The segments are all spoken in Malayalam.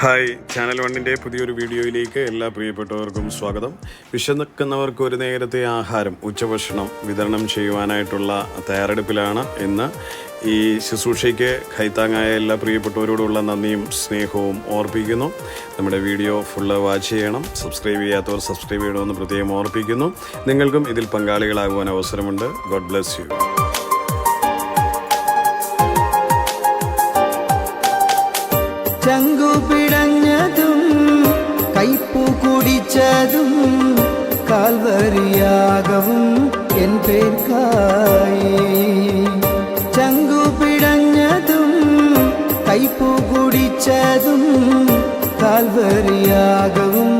ഹായ് ചാനൽ വണ്ണിന്റെ പുതിയൊരു വീഡിയോയിലേക്ക് എല്ലാ പ്രിയപ്പെട്ടവർക്കും സ്വാഗതം. വിശന്നിക്കുന്നവർക്ക് ഒരു നേരത്തെ ആഹാരം ഉച്ചഭക്ഷണം വിതരണം ചെയ്യുവാനായിട്ടുള്ള തയ്യാറെടുപ്പിലാണ് ഇന്ന്. ഈ ശുശ്രൂഷയ്ക്ക് കൈത്താങ്ങായ എല്ലാ പ്രിയപ്പെട്ടവരോടുള്ള നന്ദിയും സ്നേഹവും ഓർപ്പിക്കുന്നു. നമ്മുടെ വീഡിയോ ഫുള്ള് വാച്ച് ചെയ്യണം. സബ്സ്ക്രൈബ് ചെയ്യാത്തവർ സബ്സ്ക്രൈബ് ചെയ്യണമെന്ന് പ്രത്യേകം ഓർപ്പിക്കുന്നു. നിങ്ങൾക്കും ഇതിൽ പങ്കാളികളാകുവാൻ അവസരമുണ്ട്. ഗോഡ് ബ്ലെസ് യു ചങ്കു പിടഞ്ഞതും കൈപ്പു കുടിച്ചതും കാൽവരിയാകവും എൻ പേർക്കായി. ചങ്കു പിടഞ്ഞതും കൈപ്പു കുടിച്ചതും കാൽവരിയാകവും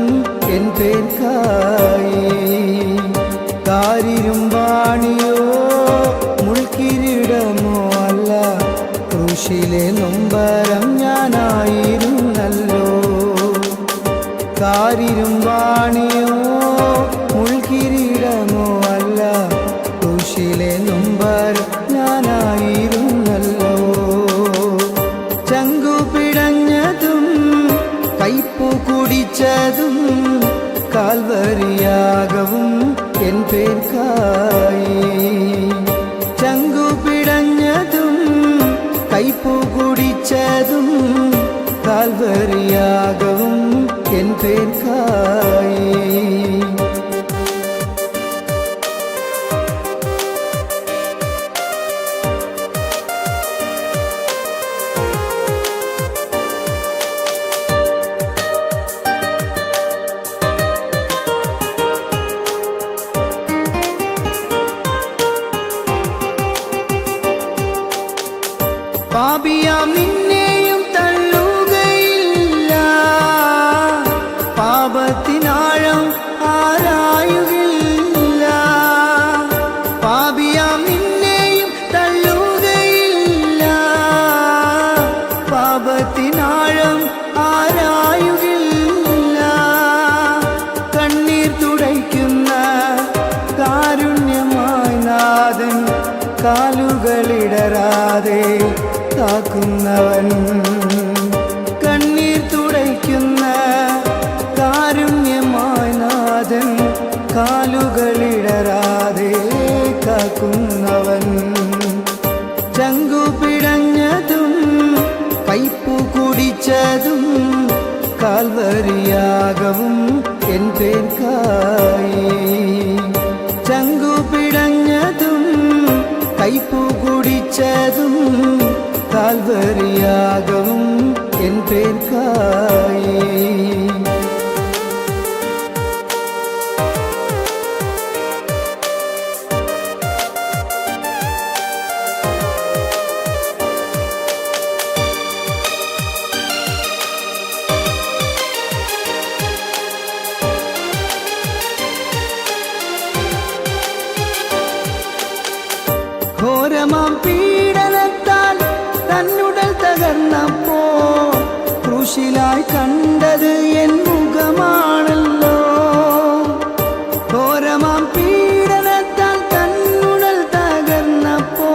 എൻ പേർക്കായി. കാരിരും വാണിയോ മുൾക്കിരീടമോ അല്ല കൃഷിയിലെ മുൾക്കിരീടമോ അല്ല കൃഷിയിലെ നൊമ്പരം ഞാനായിരുന്നല്ലോ ചങ്കു പിടഞ്ഞതും കൈപ്പു കുടിച്ചതും കാൽവരിയാകവും എൻ പേർക്കായി ചങ്കു പിടഞ്ഞതും കൈപ്പു കുടിച്ചതും കാൽവരിയാകവും എൻ പേർക്കായി പാപത്തിനാഴം ആരായുകില്ല. പാപിയാം നിന്നെയും തള്ളുകയില്ല. പാപത്തിനാഴം ആരായുകില്ല. കണ്ണീർ തുടയ്ക്കുന്ന കാരുണ്യമായ നാഥൻ കാലുകളിടരാതെ കാക്കുന്നവൻ. കാലുകളിടരാതെ കാക്കുന്നവൻ. ചങ്കു പിടഞ്ഞതും കൈപ്പു കുടിച്ചതും കാൽവരിയാകവും എൻ പേർക്കായി. ചങ്കു പിടഞ്ഞതും കൈപ്പു കുടിച്ചതും കാൽവരിയാകവും എൻ പേർക്കായി. ഘോരമാം പീഡനത്താൽ തന്നുടൽ തകർന്നപ്പോ ക്രൂശിലായി കണ്ടത് എൻ മുഖമാണല്ലോ. ഘോരമാം പീഡനത്താൽ തന്നുടൽ തകർന്നപ്പോ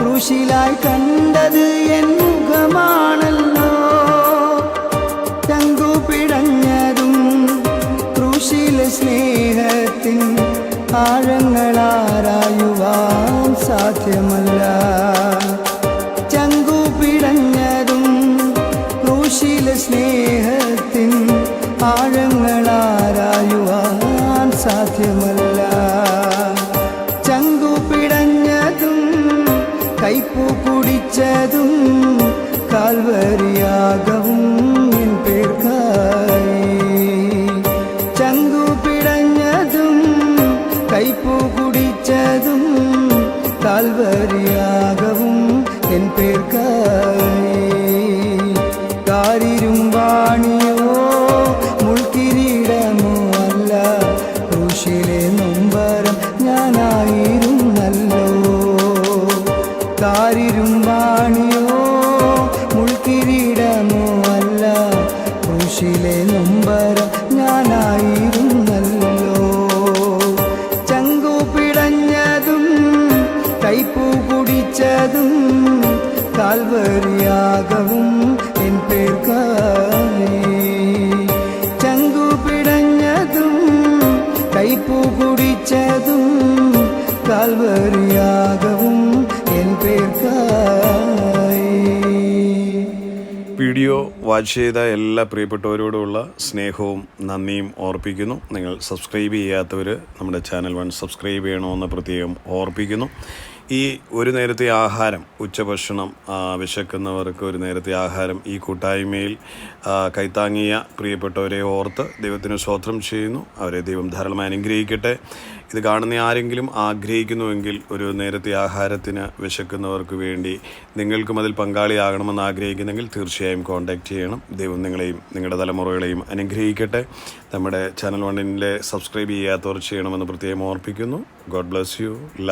ക്രൂശിലായി കണ്ടത് എൻ മുഖമാണല്ലോ. ആഴങ്ങളാരായുവാൻ സാധ്യമല്ല. ചങ്കു പിടഞ്ഞതും സ്നേഹത്തിൻ സാധ്യമല്ല. ചങ്കു പിടഞ്ഞതും കുടിച്ചതും കാൽവരിയാകവും എൻ പേർക്കായി കാരിരും വാണിയോ മുൾക്കിരീടമോ അല്ല. ഋഷിലെ നൊമ്പരം ഞാനായിരുന്നല്ലോ. കാരിരും വാണിയോ മുൾക്കിരീടമോ അല്ല. ഋഷിലെ നൊമ്പരം ഞാനായിരുന്നല്ലോ கண்டதும் கால்வரியாகவும் என் பேர்காரே சங்கு பிடஞ்சதும் கைப்பூ കുടിച്ചതും കാൽവരിയാകവും എൻ பேர்காரே വീഡിയോ വാച്ച് ചെയ്ത എല്ലാ പ്രിയപ്പെട്ടവരോടുമുള്ള സ്നേഹവും നന്ദിയും ഓർപ്പിക്കുന്നു. നിങ്ങൾ സബ്സ്ക്രൈബ് ചെയ്യാത്തവർ നമ്മുടെ ചാനൽ വൺ സബ്സ്ക്രൈബ് ചെയ്യണമെന്ന് പ്രത്യേകം ഓർപ്പിക്കുന്നു. ഈ ഒരു നേരത്തെ ആഹാരം ഉച്ചഭക്ഷണം വിശക്കുന്നവർക്ക് ഒരു നേരത്തെ ആഹാരം ഈ കൂട്ടായ്മയിൽ കൈത്താങ്ങിയ പ്രിയപ്പെട്ടവരെ ഓർത്ത് ദൈവത്തിന് സ്വോത്രം ചെയ്യുന്നു. അവരെ ദൈവം ധാരാളമായി അനുഗ്രഹിക്കട്ടെ. ഇത് കാണുന്ന ആരെങ്കിലും ആഗ്രഹിക്കുന്നുവെങ്കിൽ ഒരു നേരത്തെ ആഹാരത്തിന് വിശക്കുന്നവർക്ക് വേണ്ടി നിങ്ങൾക്കും അതിൽ പങ്കാളിയാകണമെന്ന് ആഗ്രഹിക്കുന്നെങ്കിൽ തീർച്ചയായും കോൺടാക്റ്റ് ചെയ്യണം. ദൈവം നിങ്ങളെയും നിങ്ങളുടെ തലമുറകളെയും അനുഗ്രഹിക്കട്ടെ. നമ്മുടെ ചാനൽ വണ്ണിലെ സബ്സ്ക്രൈബ് ചെയ്യാത്തവർ ചെയ്യണമെന്ന് പ്രത്യേകം ഓർപ്പിക്കുന്നു. God bless you.